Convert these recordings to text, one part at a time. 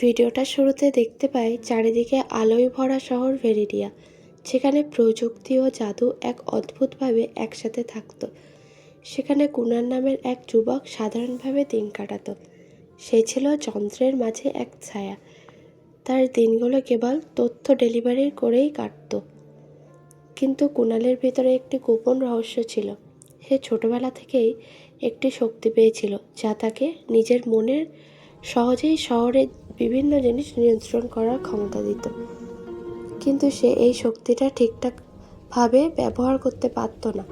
ভিডিওটা শুরুতে দেখতে পাই চারিদিকে আলোয় ভরা শহর ভেরিডিয়া, যেখানে প্রযুক্তি ও জাদু এক অদ্ভুতভাবে একসাথে থাকতো। সেখানে কুনার নামের এক যুবক সাধারণভাবে দিন কাটাত। সে ছিল যন্ত্রের মাঝে এক ছায়া। তার দিনগুলো কেবল তথ্য ডেলিভারি করেই কাটতো। কিন্তু কুণালের ভিতরে একটি গোপন রহস্য ছিল। সে ছোটবেলা থেকেই একটি শক্তি পেয়েছিল, যা তাকে নিজের মনের সহজেই শহরে বিভিন্ন জিনিস নিয়ন্ত্রণ করার ক্ষমতা দিত। কিন্তু সে এই শক্তিটা ঠিকঠাকভাবে ব্যবহার করতে পারত না।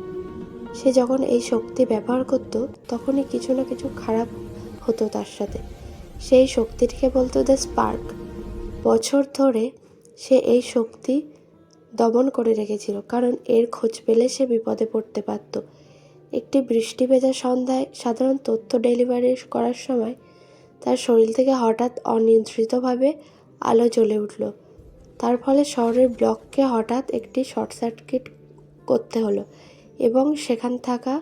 সে যখন এই শক্তি ব্যবহার করত, তখনই কিছু না কিছু খারাপ হতো তার সাথে। সেই শক্তিটিকে বলতো দ্য স্পার্ক। বছর ধরে সে এই শক্তি দমন করে রেখেছিল, কারণ এর খোঁজ পেলে সে বিপদে পড়তে পারত। একটি বৃষ্টি ভেজা সন্ধ্যায় সাধারণ তথ্য ডেলিভারি করার সময় তার শরীর থেকে হঠাৎ অনিয়ন্ত্রিতভাবে আলো জ্বলে উঠল। তার ফলে শহরের ব্লককে হঠাৎ একটি শর্ট সার্কিট করতে হলো এবং সেখান থাকা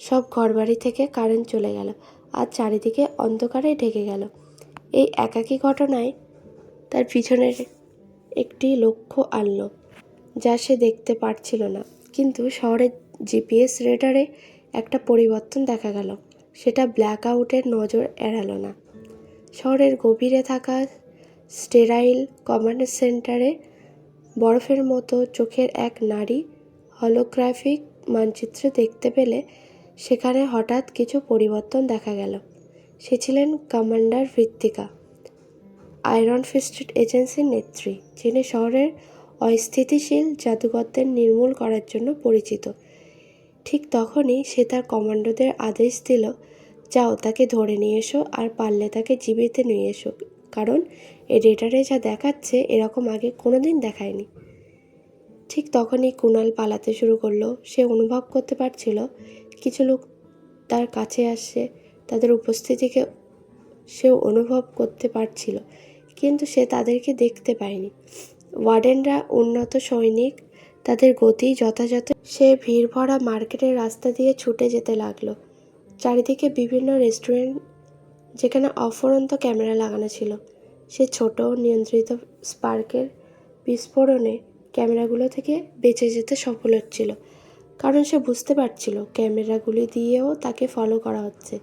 সব ঘরবাড়ি থেকে কারেন্ট চলে গেল আর চারিদিকে অন্ধকারে ঢেকে গেল। এই একাকী ঘটনায় তার পিছনের একটি লক্ষ্য আনলো যা সে দেখতে পারছিল না। কিন্তু শহরের জিপিএস রেডারে একটা পরিবর্তন দেখা গেল। সেটা ব্ল্যাক আউটের নজর এড়ালো না। শহরের গভীরে থাকা স্টেরাইল কমান্ড সেন্টারে বরফের মতো চোখের এক নারী হলোগ্রাফিক মানচিত্র দেখতে পেলে সেখানে হঠাৎ কিছু পরিবর্তন দেখা গেল। সে ছিলেন কমান্ডার ভিত্তিকা আয়রন ফিস্টেড এজেন্সির নেত্রী, যিনি শহরের অস্থিতিশীল জাদুকরদের নির্মূল করার জন্য পরিচিত। ঠিক তখনই সে তার কমান্ডোদের আদেশ দিল যাও, তাকে ধরে নিয়ে এসো আর পারলে তাকে জীবিত নিয়ে এসো। কারণ এই ডেটারে যা দেখাচ্ছে এরকম আগে কোনো দিন দেখায়নি। ঠিক তখনই কুণাল পালাতে শুরু করল। সে অনুভব করতে পারছিল, কিছু লোক তার কাছে আসছে তাদের উপস্থিতিকে সেও অনুভব করতে পারছিল, কিন্তু সে তাদেরকে দেখতে পায়নি। ওয়ার্ডেনরা উন্নত সৈনিক, তাদের গতি যথাযথ। সে ভিড় ভরা মার্কেটের রাস্তা দিয়ে ছুটে যেতে লাগল। চারিদিকে বিভিন্ন রেস্টুরেন্ট যেখানে অফুরন্ত ক্যামেরা লাগানো ছিল। সে ছোট, নিয়ন্ত্রিত স্পার্কের বিস্ফোরণে ক্যামেরাগুলো থেকে বেঁচে যেতে সফল হচ্ছিল। কারণ সে বুঝতে পারছিল, ক্যামেরাগুলি দিয়েও তাকে ফলো করা হচ্ছে।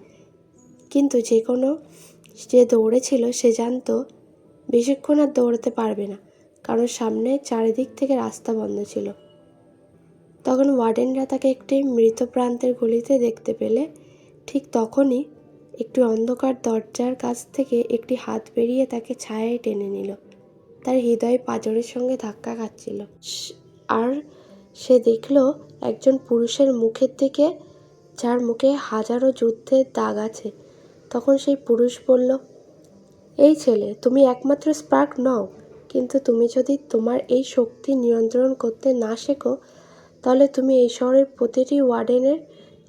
কিন্তু যে কোনো যে দৌড়েছিল সে জানতো বেশিক্ষণ আর দৌড়াতে পারবে না। কারণ সামনে চারিদিক থেকে রাস্তা বন্ধ ছিল। তখন ওয়ার্ডেনরা তাকে একটি মৃত প্রান্তের গলিতে দেখতে পেলে ঠিক তখনই একটি অন্ধকার দরজার কাছ থেকে একটি হাত বেরিয়ে তাকে ছায়ায় টেনে নিল। তার হৃদয় পাজরের সঙ্গে ধাক্কা খাচ্ছিল। আর? সে দেখল একজন পুরুষের মুখের দিকে, যার মুখে হাজারো যুদ্ধের দাগ আছে। তখন সেই পুরুষ বলল, এই ছেলে, তুমি একমাত্র স্পার্ক নও। কিন্তু তুমি যদি তোমার এই শক্তি নিয়ন্ত্রণ করতে না শেখো, তাহলে তুমি এই শহরের প্রতিটি ওয়ার্ডেনের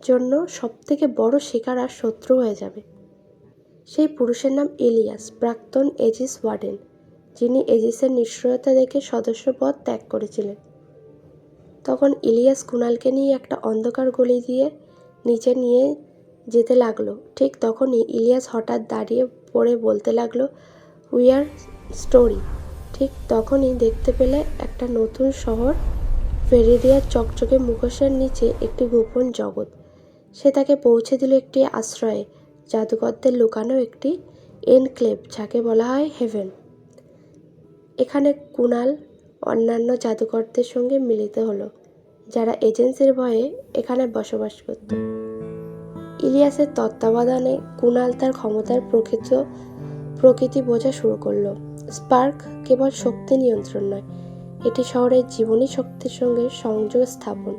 জন্য সবথেকে বড় শিকার আর শত্রু হয়ে যাবে। সেই পুরুষের নাম ইলিয়াস, প্রাক্তন এজিস ওয়ার্ডেন যিনি এজিসের নিষ্ক্রিয়তা দেখে সদস্যপদ ত্যাগ করেছিলেন। তখন ইলিয়াস কুণালকে নিয়ে একটা অন্ধকার গলি দিয়ে নিচে নিয়ে যেতে লাগল। ঠিক তখনই ইলিয়াস হঠাৎ দাঁড়িয়ে পড়ে বলতে লাগল উই আর স্টোরি ঠিক তখনই দেখতে পেলে একটা নতুন শহর ফেরিডিয়ার চকচকে মুখোশের নিচে একটি গোপন জগৎ। সে তাকে পৌঁছে দিল একটি আশ্রয়ে জাদুকরদের লুকানো একটি এনক্লেভ যাকে বলা হয় হেভেন। এখানে কুনাল অন্যান্য জাদুকরদের সঙ্গে মিলিত হলো, যারা এজেন্সির ভয়ে এখানে বসবাস করত। ইলিয়াসের তত্ত্বাবধানে কুনাল তার ক্ষমতার প্রকৃত প্রকৃতি বোঝা শুরু করল। স্পার্ক কেবল শক্তি নিয়ন্ত্রণ নয়, এটি শহরের জীবনী শক্তির সঙ্গে সংযোগ স্থাপন।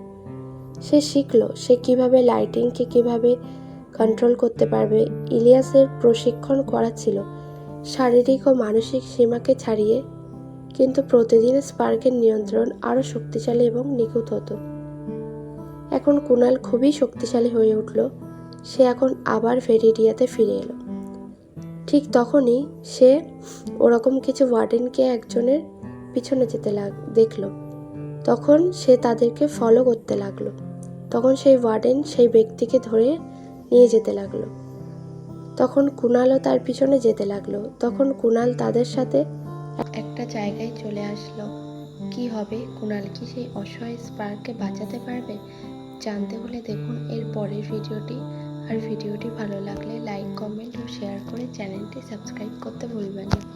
সে শিখল সে কীভাবে লাইটিংকে কীভাবে কন্ট্রোল করতে পারবে। ইলিয়াসের প্রশিক্ষণ করা ছিল শারীরিক ও মানসিক সীমাকে ছাড়িয়ে, কিন্তু প্রতিদিন স্পার্কের নিয়ন্ত্রণ আরও শক্তিশালী এবং নিখুঁত হতো। এখন কুনাল খুবই শক্তিশালী হয়ে উঠল। সে এখন আবার ভেরিডিয়াতে ফিরে এলো। ঠিক তখনই সে ওরকম কিছু ওয়ার্ডেনকে একজনের পিছনে যেতে লাগ, দেখল। তখন সে তাদেরকে ফলো করতে লাগল। তখন সেই ওয়ার্ডেন সেই ব্যক্তিকে ধরে নিয়ে যেতে লাগল। তখন কুণালও তার পিছনে যেতে লাগল। তখন কুণাল তাদের সাথে একটা জায়গায় চলে আসলো। কি হবে? কুণাল কি সেই অসহায় স্পার্ককে বাঁচাতে পারবে? জানতে হলে দেখুন এর পরের ভিডিওটি। আর ভিডিওটি ভালো লাগলে লাইক, কমেন্ট ও শেয়ার করে চ্যানেলটি সাবস্ক্রাইব করতে ভুলবেন না।